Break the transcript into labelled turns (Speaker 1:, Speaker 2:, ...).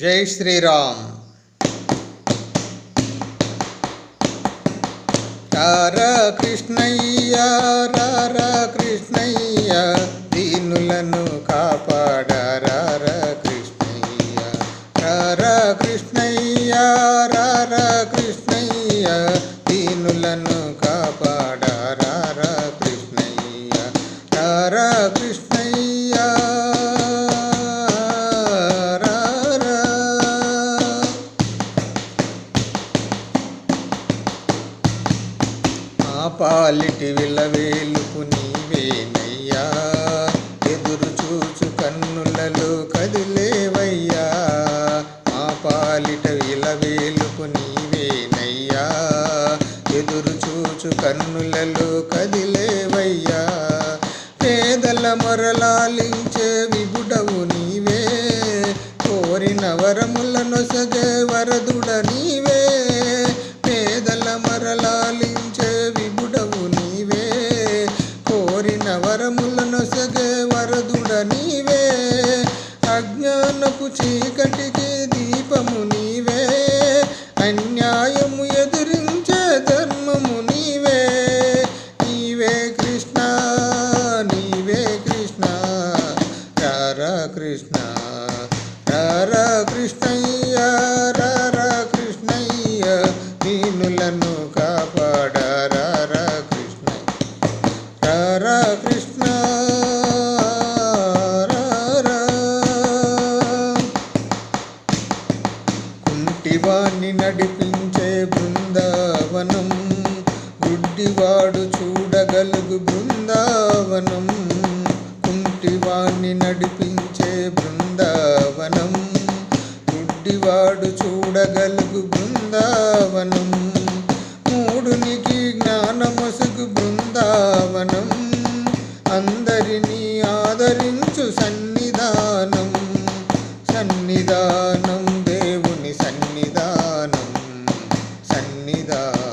Speaker 1: జై శ్రీరామ్. రారా కృష్ణయ్య రారా కృష్ణయ్య దీనులను కాపాడ రారా కృష్ణయ్య. రారా కృష్ణయ్య రారా కృష్ణయ్య దీనులను కాపాడ రారా కృష్ణయ్య. రారా కృష్ణయ్య పాలిటి విలవేలుపు నీవేనయ్యా. ఎదురు చూచు కన్నులలో కదిలేవయ్యా. మా పాలిట విలవేలుపు నీవేనయ్యా. ఎదురు చూచు కన్నులలో కదిలేవయ్యా. పేదల మొరలాలించే విబుడవు నీవే. కోరిన వరముల నొసగే వరదుడ నీవే. నీవే. అజ్ఞానపు చీకటికి దీపము నీవే. అన్యాయము ఎదిరించే ధర్మము నీవే. నీవే కృష్ణ నీవే కృష్ణ. రారా కృష్ణ రారా కృష్ణ గుడ్డివాణ్ణి నడిపించే బృందావనం గుడ్డివాడు చూడగలుగు బృందావనం కుంటివాణ్ణి నడిపించే బృందావనం గుడ్డివాడు చూడగలుగు బృందావనం మూడునికి జ్ఞానమసుగు బృందావనం అందరినీ ఆదరించు సన్నిధానం సన్నిధానం செய்தார்